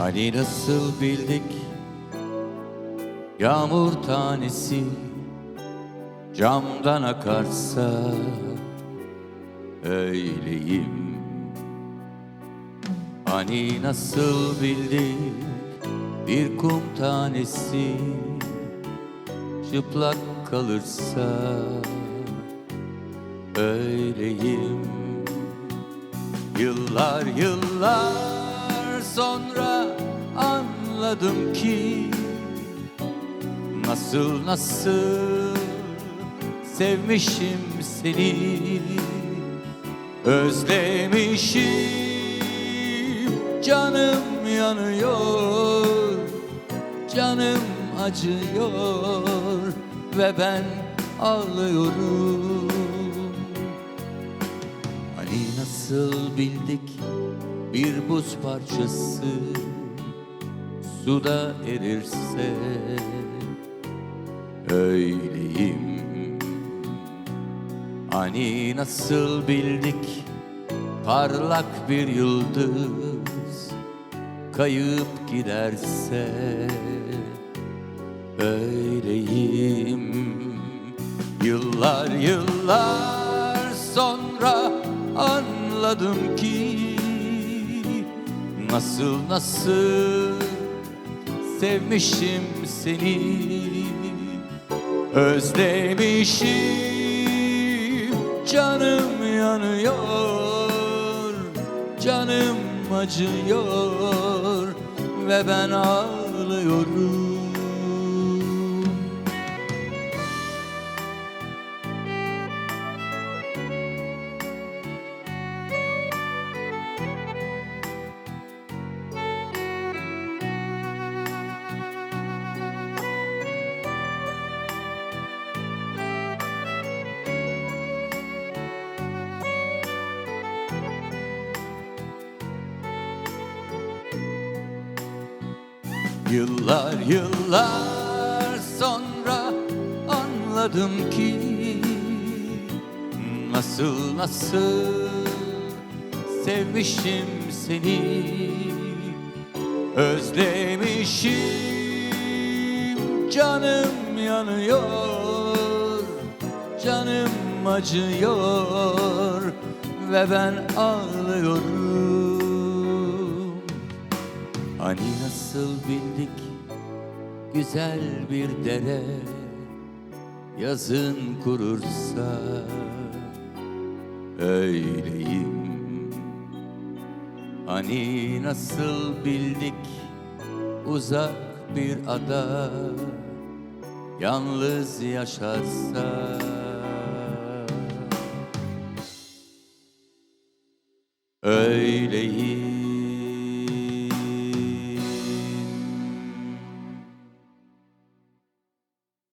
Hani nasıl bildik? Yağmur tanesi Camdan akarsa Öyleyim. Hani nasıl bildik? Bir kum tanesi Çıplak kalırsa Öyleyim. Yıllar yıllar sonra anladım ki Nasıl nasıl sevmişim seni. Özlemişim canım yanıyor Canım acıyor ve ben ağlıyorum. Hani nasıl bildik bir buz parçası suda erirse öyleyim. Hani nasıl bildik parlak bir yıldız kayıp giderse öyleyim. Yıllar yıllar sonra anladım ki Nasıl nasıl sevmişim seni. Özlemişim. Canım yanıyor Canım acıyor ve ben ağlıyorum Yıllar yıllar sonra anladım ki Nasıl nasıl sevmişim seni. Özlemişim canım yanıyor Canım acıyor ve ben ağlıyorum Hani nasıl bildik? Güzel bir dere. Yazın kurursa öyleyim. Hani nasıl bildik? Uzak bir ada yalnız yaşarsa. Öyleyim